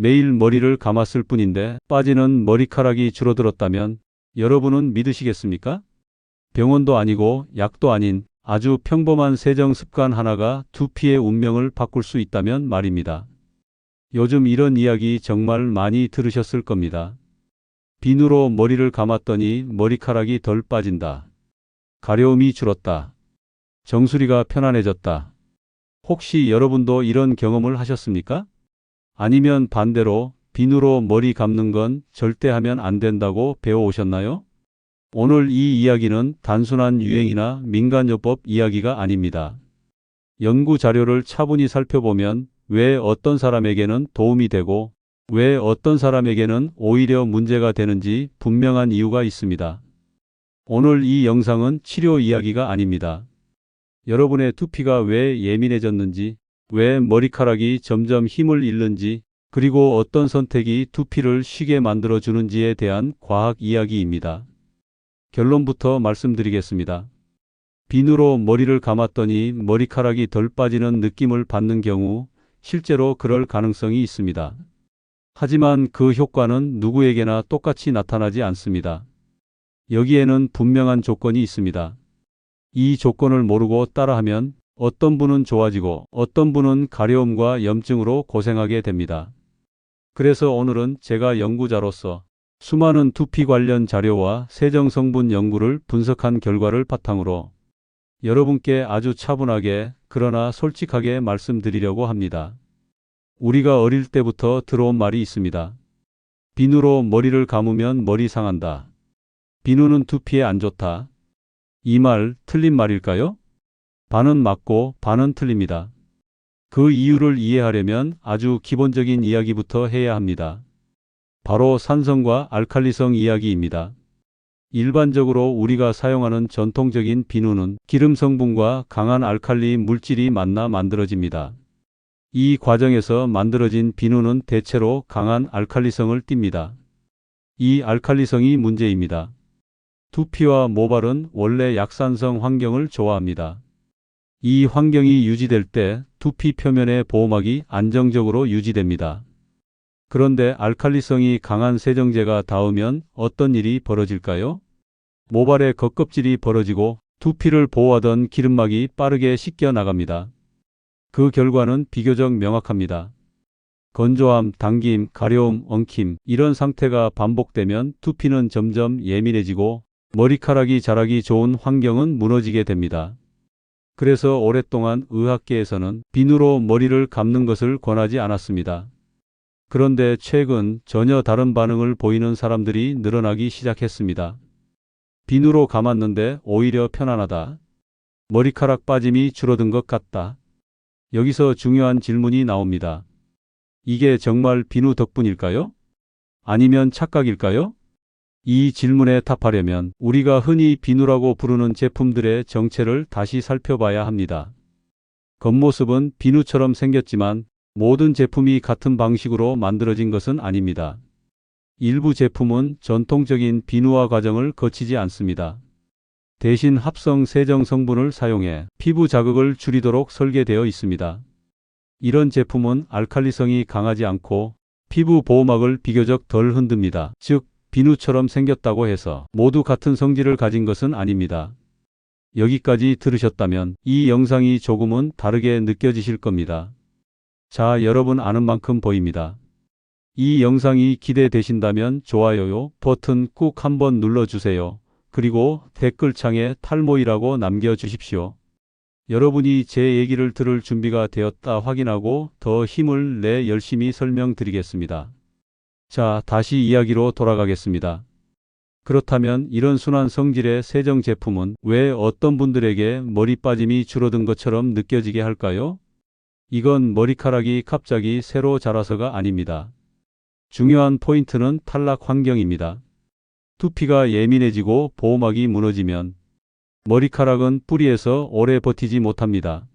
매일 머리를 감았을 뿐인데 빠지는 머리카락이 줄어들었다면 여러분은 믿으시겠습니까? 병원도 아니고 약도 아닌 아주 평범한 세정 습관 하나가 두피의 운명을 바꿀 수 있다면 말입니다. 요즘 이런 이야기 정말 많이 들으셨을 겁니다. 비누로 머리를 감았더니 머리카락이 덜 빠진다. 가려움이 줄었다. 정수리가 편안해졌다. 혹시 여러분도 이런 경험을 하셨습니까? 아니면 반대로 비누로 머리 감는 건 절대 하면 안 된다고 배워오셨나요? 오늘 이 이야기는 단순한 유행이나 민간요법 이야기가 아닙니다. 연구 자료를 차분히 살펴보면 왜 어떤 사람에게는 도움이 되고 왜 어떤 사람에게는 오히려 문제가 되는지 분명한 이유가 있습니다. 오늘 이 영상은 치료 이야기가 아닙니다. 여러분의 두피가 왜 예민해졌는지, 왜 머리카락이 점점 힘을 잃는지, 그리고 어떤 선택이 두피를 쉬게 만들어주는지에 대한 과학 이야기입니다. 결론부터 말씀드리겠습니다. 비누로 머리를 감았더니 머리카락이 덜 빠지는 느낌을 받는 경우 실제로 그럴 가능성이 있습니다. 하지만 그 효과는 누구에게나 똑같이 나타나지 않습니다. 여기에는 분명한 조건이 있습니다. 이 조건을 모르고 따라하면 어떤 분은 좋아지고 어떤 분은 가려움과 염증으로 고생하게 됩니다. 그래서 오늘은 제가 연구자로서 수많은 두피 관련 자료와 세정 성분 연구를 분석한 결과를 바탕으로 여러분께 아주 차분하게 그러나 솔직하게 말씀드리려고 합니다. 우리가 어릴 때부터 들어온 말이 있습니다. 비누로 머리를 감으면 머리 상한다. 비누는 두피에 안 좋다. 이 말 틀린 말일까요? 반은 맞고 반은 틀립니다. 그 이유를 이해하려면 아주 기본적인 이야기부터 해야 합니다. 바로 산성과 알칼리성 이야기입니다. 일반적으로 우리가 사용하는 전통적인 비누는 기름 성분과 강한 알칼리 물질이 만나 만들어집니다. 이 과정에서 만들어진 비누는 대체로 강한 알칼리성을 띱니다. 이 알칼리성이 문제입니다. 두피와 모발은 원래 약산성 환경을 좋아합니다. 이 환경이 유지될 때 두피 표면의 보호막이 안정적으로 유지됩니다. 그런데 알칼리성이 강한 세정제가 닿으면 어떤 일이 벌어질까요? 모발의 겉껍질이 벌어지고 두피를 보호하던 기름막이 빠르게 씻겨 나갑니다. 그 결과는 비교적 명확합니다. 건조함, 당김, 가려움, 엉킴 이런 상태가 반복되면 두피는 점점 예민해지고 머리카락이 자라기 좋은 환경은 무너지게 됩니다. 그래서 오랫동안 의학계에서는 비누로 머리를 감는 것을 권하지 않았습니다. 그런데 최근 전혀 다른 반응을 보이는 사람들이 늘어나기 시작했습니다. 비누로 감았는데 오히려 편안하다. 머리카락 빠짐이 줄어든 것 같다. 여기서 중요한 질문이 나옵니다. 이게 정말 비누 덕분일까요? 아니면 착각일까요? 이 질문에 답하려면 우리가 흔히 비누라고 부르는 제품들의 정체를 다시 살펴봐야 합니다. 겉모습은 비누처럼 생겼지만 모든 제품이 같은 방식으로 만들어진 것은 아닙니다. 일부 제품은 전통적인 비누화 과정을 거치지 않습니다. 대신 합성 세정 성분을 사용해 피부 자극을 줄이도록 설계되어 있습니다. 이런 제품은 알칼리성이 강하지 않고 피부 보호막을 비교적 덜 흔듭니다. 즉, 비누처럼 생겼다고 해서 모두 같은 성질을 가진 것은 아닙니다. 여기까지 들으셨다면 이 영상이 조금은 다르게 느껴지실 겁니다. 자, 여러분 아는 만큼 보입니다. 이 영상이 기대되신다면 좋아요 버튼 꾹 한번 눌러주세요. 그리고 댓글창에 탈모이라고 남겨주십시오. 여러분이 제 얘기를 들을 준비가 되었다 확인하고 더 힘을 내 열심히 설명드리겠습니다. 자, 다시 이야기로 돌아가겠습니다. 그렇다면 이런 순한 성질의 세정 제품은 왜 어떤 분들에게 머리 빠짐이 줄어든 것처럼 느껴지게 할까요? 이건 머리카락이 갑자기 새로 자라서가 아닙니다. 중요한 포인트는 탈락 환경입니다. 두피가 예민해지고 보호막이 무너지면 머리카락은 뿌리에서 오래 버티지 못합니다.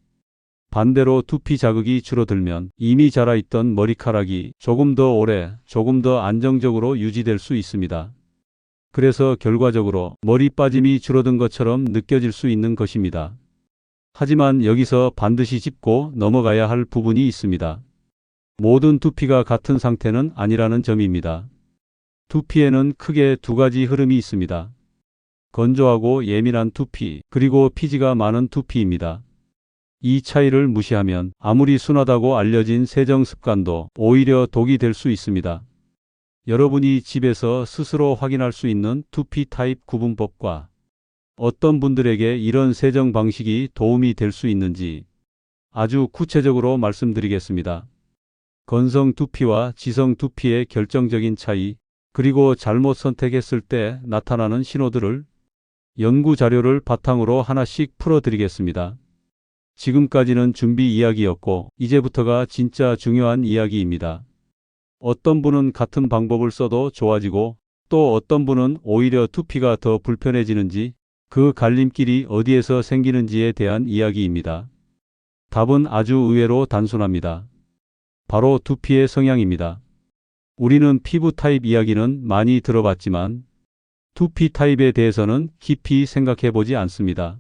반대로 두피 자극이 줄어들면 이미 자라있던 머리카락이 조금 더 오래, 조금 더 안정적으로 유지될 수 있습니다. 그래서 결과적으로 머리 빠짐이 줄어든 것처럼 느껴질 수 있는 것입니다. 하지만 여기서 반드시 짚고 넘어가야 할 부분이 있습니다. 모든 두피가 같은 상태는 아니라는 점입니다. 두피에는 크게 두 가지 흐름이 있습니다. 건조하고 예민한 두피, 그리고 피지가 많은 두피입니다. 이 차이를 무시하면 아무리 순하다고 알려진 세정 습관도 오히려 독이 될 수 있습니다. 여러분이 집에서 스스로 확인할 수 있는 두피 타입 구분법과 어떤 분들에게 이런 세정 방식이 도움이 될 수 있는지 아주 구체적으로 말씀드리겠습니다. 건성 두피와 지성 두피의 결정적인 차이, 그리고 잘못 선택했을 때 나타나는 신호들을 연구 자료를 바탕으로 하나씩 풀어드리겠습니다. 지금까지는 준비 이야기였고, 이제부터가 진짜 중요한 이야기입니다. 어떤 분은 같은 방법을 써도 좋아지고, 또 어떤 분은 오히려 두피가 더 불편해지는지, 그 갈림길이 어디에서 생기는지에 대한 이야기입니다. 답은 아주 의외로 단순합니다. 바로 두피의 성향입니다. 우리는 피부 타입 이야기는 많이 들어봤지만 두피 타입에 대해서는 깊이 생각해 보지 않습니다.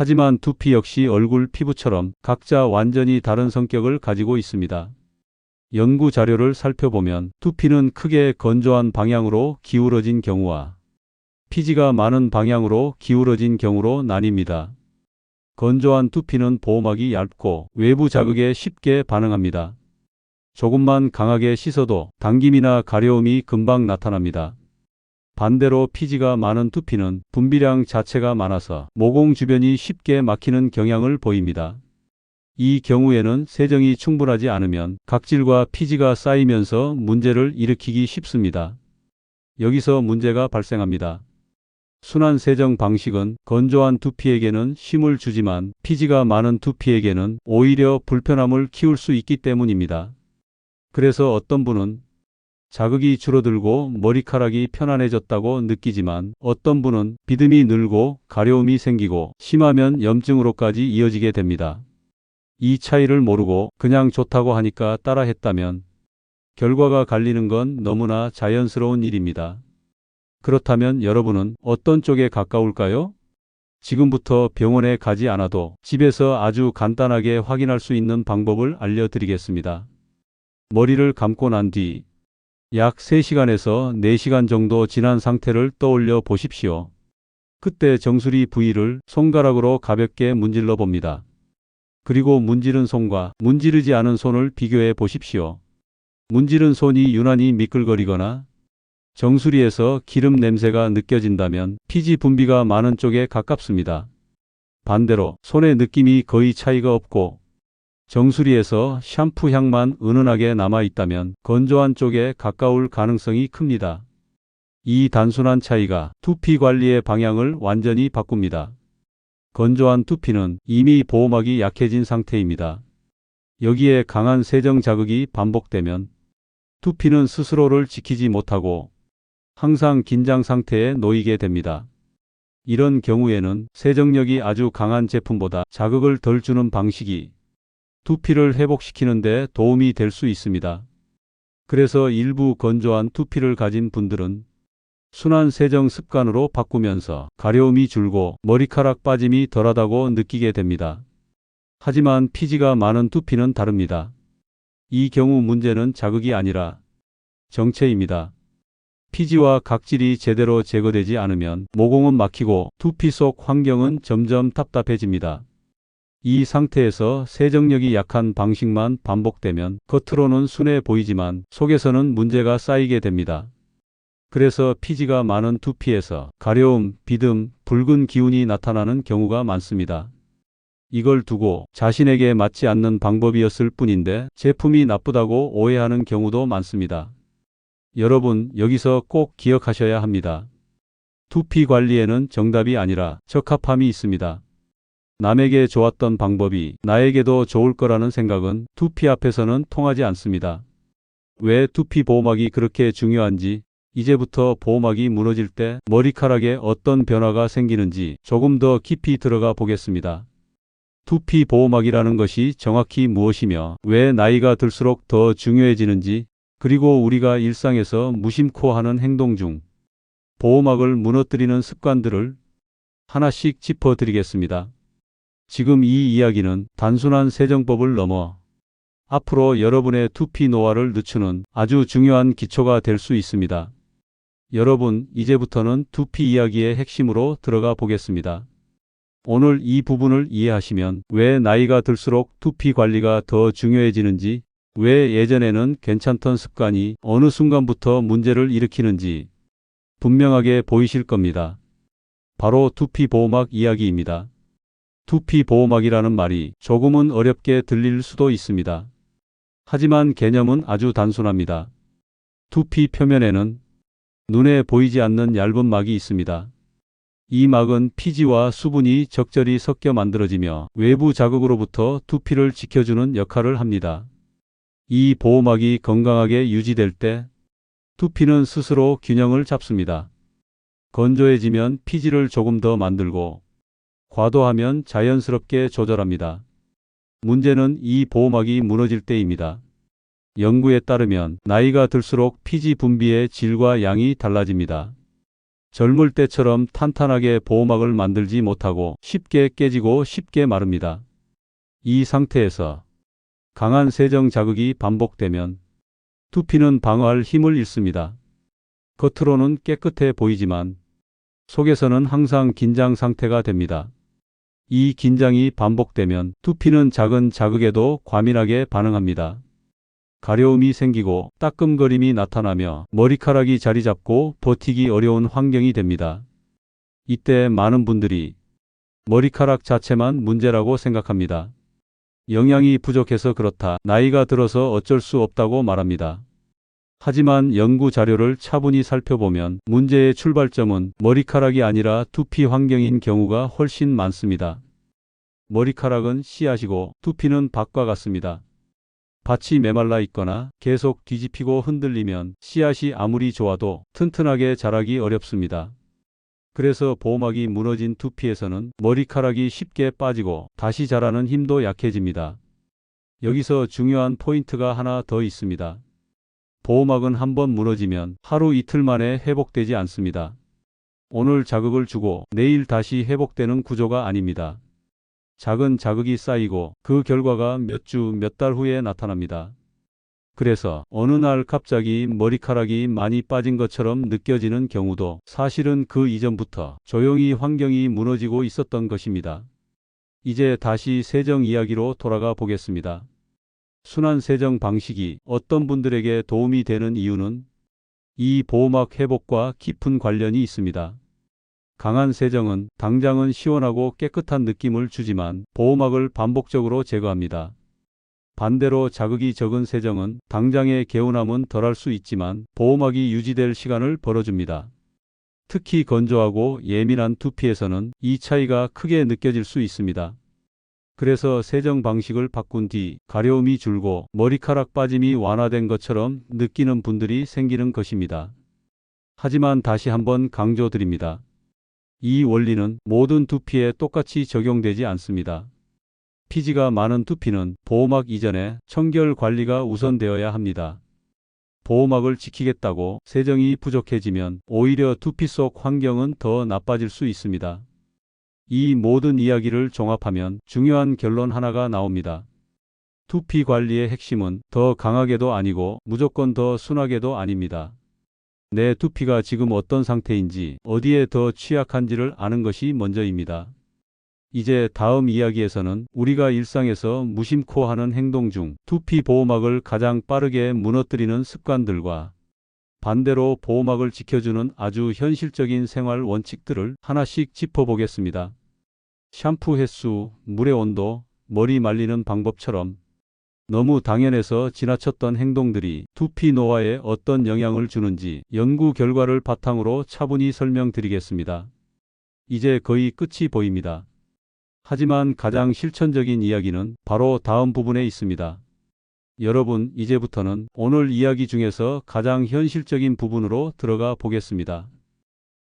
하지만 두피 역시 얼굴 피부처럼 각자 완전히 다른 성격을 가지고 있습니다. 연구 자료를 살펴보면 두피는 크게 건조한 방향으로 기울어진 경우와 피지가 많은 방향으로 기울어진 경우로 나뉩니다. 건조한 두피는 보호막이 얇고 외부 자극에 쉽게 반응합니다. 조금만 강하게 씻어도 당김이나 가려움이 금방 나타납니다. 반대로 피지가 많은 두피는 분비량 자체가 많아서 모공 주변이 쉽게 막히는 경향을 보입니다. 이 경우에는 세정이 충분하지 않으면 각질과 피지가 쌓이면서 문제를 일으키기 쉽습니다. 여기서 문제가 발생합니다. 순환 세정 방식은 건조한 두피에게는 힘을 주지만 피지가 많은 두피에게는 오히려 불편함을 키울 수 있기 때문입니다. 그래서 어떤 분은 자극이 줄어들고 머리카락이 편안해졌다고 느끼지만 어떤 분은 비듬이 늘고 가려움이 생기고 심하면 염증으로까지 이어지게 됩니다. 이 차이를 모르고 그냥 좋다고 하니까 따라 했다면 결과가 갈리는 건 너무나 자연스러운 일입니다. 그렇다면 여러분은 어떤 쪽에 가까울까요? 지금부터 병원에 가지 않아도 집에서 아주 간단하게 확인할 수 있는 방법을 알려드리겠습니다. 머리를 감고 난 뒤 약 3시간에서 4시간 정도 지난 상태를 떠올려 보십시오. 그때 정수리 부위를 손가락으로 가볍게 문질러 봅니다. 그리고 문지른 손과 문지르지 않은 손을 비교해 보십시오. 문지른 손이 유난히 미끌거리거나 정수리에서 기름 냄새가 느껴진다면 피지 분비가 많은 쪽에 가깝습니다. 반대로 손의 느낌이 거의 차이가 없고 정수리에서 샴푸 향만 은은하게 남아 있다면 건조한 쪽에 가까울 가능성이 큽니다. 이 단순한 차이가 두피 관리의 방향을 완전히 바꿉니다. 건조한 두피는 이미 보호막이 약해진 상태입니다. 여기에 강한 세정 자극이 반복되면 두피는 스스로를 지키지 못하고 항상 긴장 상태에 놓이게 됩니다. 이런 경우에는 세정력이 아주 강한 제품보다 자극을 덜 주는 방식이 두피를 회복시키는데 도움이 될 수 있습니다. 그래서 일부 건조한 두피를 가진 분들은 순환 세정 습관으로 바꾸면서 가려움이 줄고 머리카락 빠짐이 덜하다고 느끼게 됩니다. 하지만 피지가 많은 두피는 다릅니다. 이 경우 문제는 자극이 아니라 정체입니다. 피지와 각질이 제대로 제거되지 않으면 모공은 막히고 두피 속 환경은 점점 답답해집니다. 이 상태에서 세정력이 약한 방식만 반복되면 겉으로는 순해 보이지만 속에서는 문제가 쌓이게 됩니다. 그래서 피지가 많은 두피에서 가려움, 비듬, 붉은 기운이 나타나는 경우가 많습니다. 이걸 두고 자신에게 맞지 않는 방법이었을 뿐인데 제품이 나쁘다고 오해하는 경우도 많습니다. 여러분, 여기서 꼭 기억하셔야 합니다. 두피 관리에는 정답이 아니라 적합함이 있습니다. 남에게 좋았던 방법이 나에게도 좋을 거라는 생각은 두피 앞에서는 통하지 않습니다. 왜 두피 보호막이 그렇게 중요한지 이제부터 보호막이 무너질 때 머리카락에 어떤 변화가 생기는지 조금 더 깊이 들어가 보겠습니다. 두피 보호막이라는 것이 정확히 무엇이며 왜 나이가 들수록 더 중요해지는지 그리고 우리가 일상에서 무심코 하는 행동 중 보호막을 무너뜨리는 습관들을 하나씩 짚어 드리겠습니다. 지금 이 이야기는 단순한 세정법을 넘어 앞으로 여러분의 두피 노화를 늦추는 아주 중요한 기초가 될 수 있습니다. 여러분, 이제부터는 두피 이야기의 핵심으로 들어가 보겠습니다. 오늘 이 부분을 이해하시면 왜 나이가 들수록 두피 관리가 더 중요해지는지, 왜 예전에는 괜찮던 습관이 어느 순간부터 문제를 일으키는지 분명하게 보이실 겁니다. 바로 두피 보호막 이야기입니다. 두피 보호막이라는 말이 조금은 어렵게 들릴 수도 있습니다. 하지만 개념은 아주 단순합니다. 두피 표면에는 눈에 보이지 않는 얇은 막이 있습니다. 이 막은 피지와 수분이 적절히 섞여 만들어지며 외부 자극으로부터 두피를 지켜주는 역할을 합니다. 이 보호막이 건강하게 유지될 때 두피는 스스로 균형을 잡습니다. 건조해지면 피지를 조금 더 만들고 과도하면 자연스럽게 조절합니다. 문제는 이 보호막이 무너질 때입니다. 연구에 따르면 나이가 들수록 피지 분비의 질과 양이 달라집니다. 젊을 때처럼 탄탄하게 보호막을 만들지 못하고 쉽게 깨지고 쉽게 마릅니다. 이 상태에서 강한 세정 자극이 반복되면 두피는 방어할 힘을 잃습니다. 겉으로는 깨끗해 보이지만 속에서는 항상 긴장 상태가 됩니다. 이 긴장이 반복되면 두피는 작은 자극에도 과민하게 반응합니다. 가려움이 생기고 따끔거림이 나타나며 머리카락이 자리 잡고 버티기 어려운 환경이 됩니다. 이때 많은 분들이 머리카락 자체만 문제라고 생각합니다. 영양이 부족해서 그렇다. 나이가 들어서 어쩔 수 없다고 말합니다. 하지만 연구 자료를 차분히 살펴보면 문제의 출발점은 머리카락이 아니라 두피 환경인 경우가 훨씬 많습니다. 머리카락은 씨앗이고 두피는 밭과 같습니다. 밭이 메말라 있거나 계속 뒤집히고 흔들리면 씨앗이 아무리 좋아도 튼튼하게 자라기 어렵습니다. 그래서 보호막이 무너진 두피에서는 머리카락이 쉽게 빠지고 다시 자라는 힘도 약해집니다. 여기서 중요한 포인트가 하나 더 있습니다. 보호막은 한번 무너지면 하루 이틀 만에 회복되지 않습니다. 오늘 자극을 주고 내일 다시 회복되는 구조가 아닙니다. 작은 자극이 쌓이고 그 결과가 몇 주, 몇 달 후에 나타납니다. 그래서 어느 날 갑자기 머리카락이 많이 빠진 것처럼 느껴지는 경우도 사실은 그 이전부터 조용히 환경이 무너지고 있었던 것입니다. 이제 다시 세정 이야기로 돌아가 보겠습니다. 순환 세정 방식이 어떤 분들에게 도움이 되는 이유는 이 보호막 회복과 깊은 관련이 있습니다. 강한 세정은 당장은 시원하고 깨끗한 느낌을 주지만 보호막을 반복적으로 제거합니다. 반대로 자극이 적은 세정은 당장의 개운함은 덜할 수 있지만 보호막이 유지될 시간을 벌어줍니다. 특히 건조하고 예민한 두피에서는 이 차이가 크게 느껴질 수 있습니다. 그래서 세정 방식을 바꾼 뒤 가려움이 줄고 머리카락 빠짐이 완화된 것처럼 느끼는 분들이 생기는 것입니다. 하지만 다시 한번 강조드립니다. 이 원리는 모든 두피에 똑같이 적용되지 않습니다. 피지가 많은 두피는 보호막 이전에 청결 관리가 우선되어야 합니다. 보호막을 지키겠다고 세정이 부족해지면 오히려 두피 속 환경은 더 나빠질 수 있습니다. 이 모든 이야기를 종합하면 중요한 결론 하나가 나옵니다. 두피 관리의 핵심은 더 강하게도 아니고 무조건 더 순하게도 아닙니다. 내 두피가 지금 어떤 상태인지 어디에 더 취약한지를 아는 것이 먼저입니다. 이제 다음 이야기에서는 우리가 일상에서 무심코 하는 행동 중 두피 보호막을 가장 빠르게 무너뜨리는 습관들과 반대로 보호막을 지켜주는 아주 현실적인 생활 원칙들을 하나씩 짚어보겠습니다. 샴푸 횟수, 물의 온도, 머리 말리는 방법처럼 너무 당연해서 지나쳤던 행동들이 두피 노화에 어떤 영향을 주는지 연구 결과를 바탕으로 차분히 설명드리겠습니다. 이제 거의 끝이 보입니다. 하지만 가장 실천적인 이야기는 바로 다음 부분에 있습니다. 여러분, 이제부터는 오늘 이야기 중에서 가장 현실적인 부분으로 들어가 보겠습니다.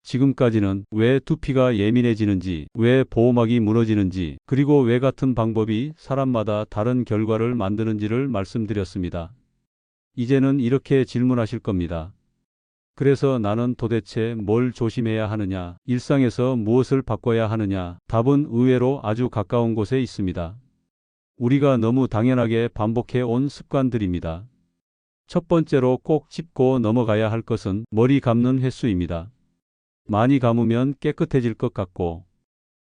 지금까지는 왜 두피가 예민해지는지, 왜 보호막이 무너지는지, 그리고 왜 같은 방법이 사람마다 다른 결과를 만드는지를 말씀드렸습니다. 이제는 이렇게 질문하실 겁니다. 그래서 나는 도대체 뭘 조심해야 하느냐, 일상에서 무엇을 바꿔야 하느냐, 답은 의외로 아주 가까운 곳에 있습니다. 우리가 너무 당연하게 반복해 온 습관들입니다. 첫 번째로 꼭 짚고 넘어가야 할 것은 머리 감는 횟수입니다. 많이 감으면 깨끗해질 것 같고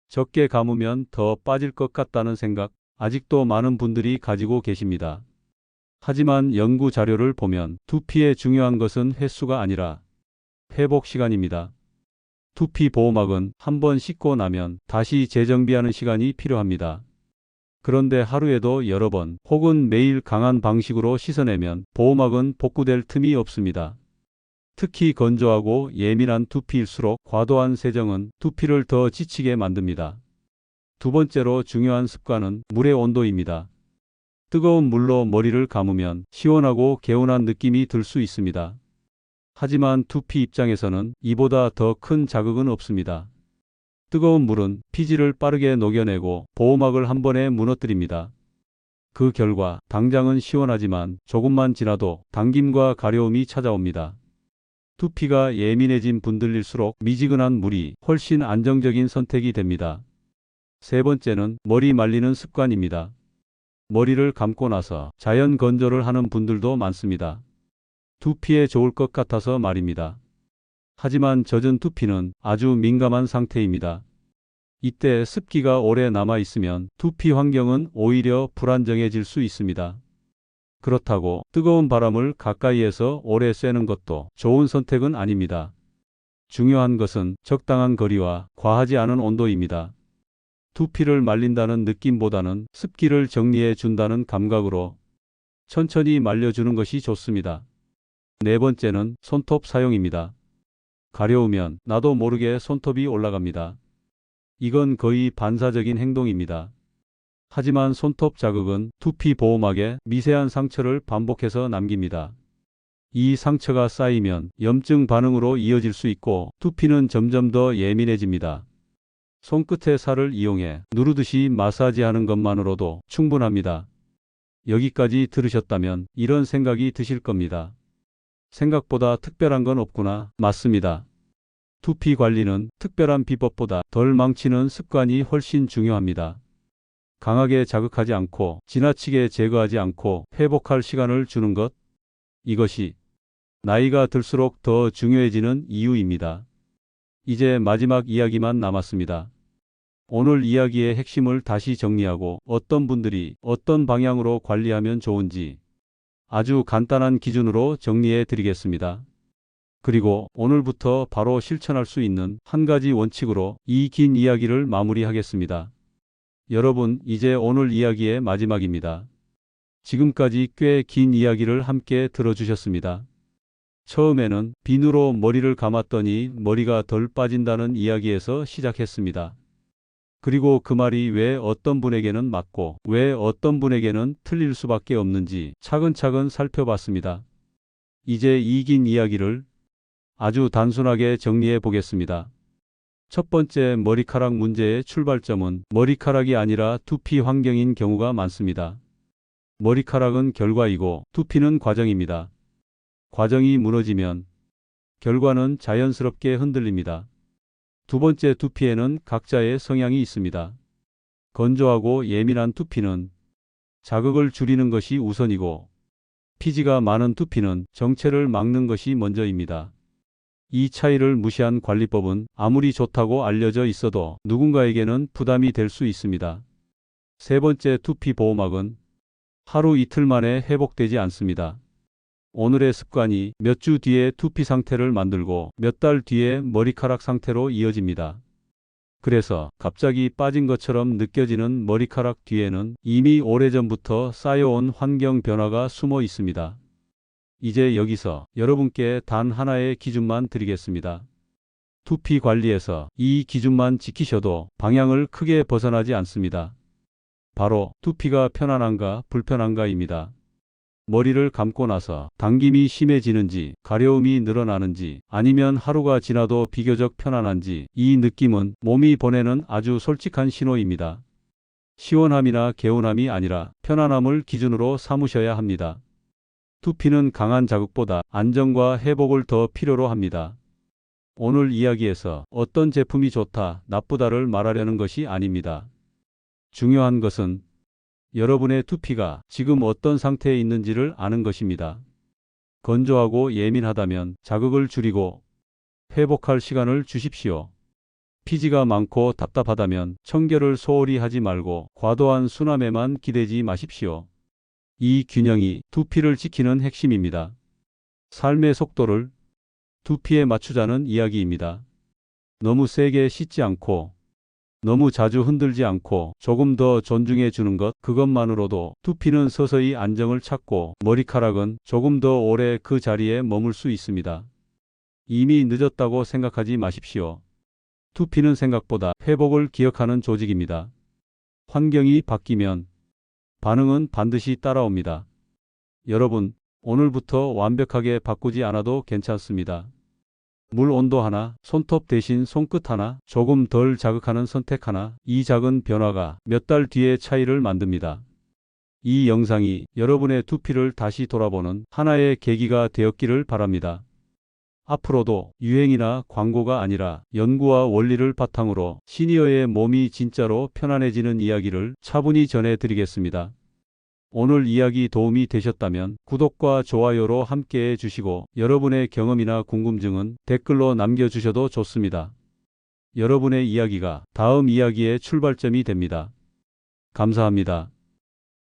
적게 감으면 더 빠질 것 같다는 생각 아직도 많은 분들이 가지고 계십니다. 하지만 연구 자료를 보면 두피에 중요한 것은 횟수가 아니라 회복 시간입니다. 두피 보호막은 한 번 씻고 나면 다시 재정비하는 시간이 필요합니다. 그런데 하루에도 여러 번 혹은 매일 강한 방식으로 씻어내면 보호막은 복구될 틈이 없습니다. 특히 건조하고 예민한 두피일수록 과도한 세정은 두피를 더 지치게 만듭니다. 두 번째로 중요한 습관은 물의 온도입니다. 뜨거운 물로 머리를 감으면 시원하고 개운한 느낌이 들 수 있습니다. 하지만 두피 입장에서는 이보다 더 큰 자극은 없습니다. 뜨거운 물은 피지를 빠르게 녹여내고 보호막을 한 번에 무너뜨립니다. 그 결과 당장은 시원하지만 조금만 지나도 당김과 가려움이 찾아옵니다. 두피가 예민해진 분들일수록 미지근한 물이 훨씬 안정적인 선택이 됩니다. 세 번째는 머리 말리는 습관입니다. 머리를 감고 나서 자연 건조를 하는 분들도 많습니다. 두피에 좋을 것 같아서 말입니다. 하지만 젖은 두피는 아주 민감한 상태입니다. 이때 습기가 오래 남아 있으면 두피 환경은 오히려 불안정해질 수 있습니다. 그렇다고 뜨거운 바람을 가까이에서 오래 쐬는 것도 좋은 선택은 아닙니다. 중요한 것은 적당한 거리와 과하지 않은 온도입니다. 두피를 말린다는 느낌보다는 습기를 정리해 준다는 감각으로 천천히 말려주는 것이 좋습니다. 네 번째는 손톱 사용입니다. 가려우면 나도 모르게 손톱이 올라갑니다. 이건 거의 반사적인 행동입니다. 하지만 손톱 자극은 두피 보호막에 미세한 상처를 반복해서 남깁니다. 이 상처가 쌓이면 염증 반응으로 이어질 수 있고 두피는 점점 더 예민해집니다. 손끝의 살을 이용해 누르듯이 마사지하는 것만으로도 충분합니다. 여기까지 들으셨다면 이런 생각이 드실 겁니다. 생각보다 특별한 건 없구나. 맞습니다. 두피 관리는 특별한 비법보다 덜 망치는 습관이 훨씬 중요합니다. 강하게 자극하지 않고 지나치게 제거하지 않고 회복할 시간을 주는 것. 이것이 나이가 들수록 더 중요해지는 이유입니다. 이제 마지막 이야기만 남았습니다. 오늘 이야기의 핵심을 다시 정리하고 어떤 분들이 어떤 방향으로 관리하면 좋은지 아주 간단한 기준으로 정리해 드리겠습니다. 그리고 오늘부터 바로 실천할 수 있는 한 가지 원칙으로 이 긴 이야기를 마무리하겠습니다. 여러분, 이제 오늘 이야기의 마지막입니다. 지금까지 꽤 긴 이야기를 함께 들어주셨습니다. 처음에는 비누로 머리를 감았더니 머리가 덜 빠진다는 이야기에서 시작했습니다. 그리고 그 말이 왜 어떤 분에게는 맞고 왜 어떤 분에게는 틀릴 수밖에 없는지 차근차근 살펴봤습니다. 이제 이 긴 이야기를 아주 단순하게 정리해 보겠습니다. 첫 번째 머리카락 문제의 출발점은 머리카락이 아니라 두피 환경인 경우가 많습니다. 머리카락은 결과이고 두피는 과정입니다. 과정이 무너지면 결과는 자연스럽게 흔들립니다. 두 번째 두피에는 각자의 성향이 있습니다. 건조하고 예민한 두피는 자극을 줄이는 것이 우선이고 피지가 많은 두피는 정체를 막는 것이 먼저입니다. 이 차이를 무시한 관리법은 아무리 좋다고 알려져 있어도 누군가에게는 부담이 될 수 있습니다. 세 번째 두피 보호막은 하루 이틀 만에 회복되지 않습니다. 오늘의 습관이 몇 주 뒤에 두피 상태를 만들고 몇 달 뒤에 머리카락 상태로 이어집니다. 그래서 갑자기 빠진 것처럼 느껴지는 머리카락 뒤에는 이미 오래전부터 쌓여온 환경 변화가 숨어 있습니다. 이제 여기서 여러분께 단 하나의 기준만 드리겠습니다. 두피 관리에서 이 기준만 지키셔도 방향을 크게 벗어나지 않습니다. 바로 두피가 편안한가 불편한가입니다. 머리를 감고 나서 당김이 심해지는지 가려움이 늘어나는지 아니면 하루가 지나도 비교적 편안한지 이 느낌은 몸이 보내는 아주 솔직한 신호입니다. 시원함이나 개운함이 아니라 편안함을 기준으로 삼으셔야 합니다. 두피는 강한 자극보다 안정과 회복을 더 필요로 합니다. 오늘 이야기에서 어떤 제품이 좋다, 나쁘다를 말하려는 것이 아닙니다. 중요한 것은 여러분의 두피가 지금 어떤 상태에 있는지를 아는 것입니다. 건조하고 예민하다면 자극을 줄이고 회복할 시간을 주십시오. 피지가 많고 답답하다면 청결을 소홀히 하지 말고 과도한 순함에만 기대지 마십시오. 이 균형이 두피를 지키는 핵심입니다. 삶의 속도를 두피에 맞추자는 이야기입니다. 너무 세게 씻지 않고 너무 자주 흔들지 않고 조금 더 존중해 주는 것 그것만으로도 두피는 서서히 안정을 찾고 머리카락은 조금 더 오래 그 자리에 머물 수 있습니다. 이미 늦었다고 생각하지 마십시오. 두피는 생각보다 회복을 기억하는 조직입니다. 환경이 바뀌면 반응은 반드시 따라옵니다. 여러분, 오늘부터 완벽하게 바꾸지 않아도 괜찮습니다. 물 온도 하나, 손톱 대신 손끝 하나, 조금 덜 자극하는 선택 하나, 이 작은 변화가 몇 달 뒤에 차이를 만듭니다. 이 영상이 여러분의 두피를 다시 돌아보는 하나의 계기가 되었기를 바랍니다. 앞으로도 유행이나 광고가 아니라 연구와 원리를 바탕으로 시니어의 몸이 진짜로 편안해지는 이야기를 차분히 전해드리겠습니다. 오늘 이야기 도움이 되셨다면 구독과 좋아요로 함께 해주시고 여러분의 경험이나 궁금증은 댓글로 남겨주셔도 좋습니다. 여러분의 이야기가 다음 이야기의 출발점이 됩니다. 감사합니다.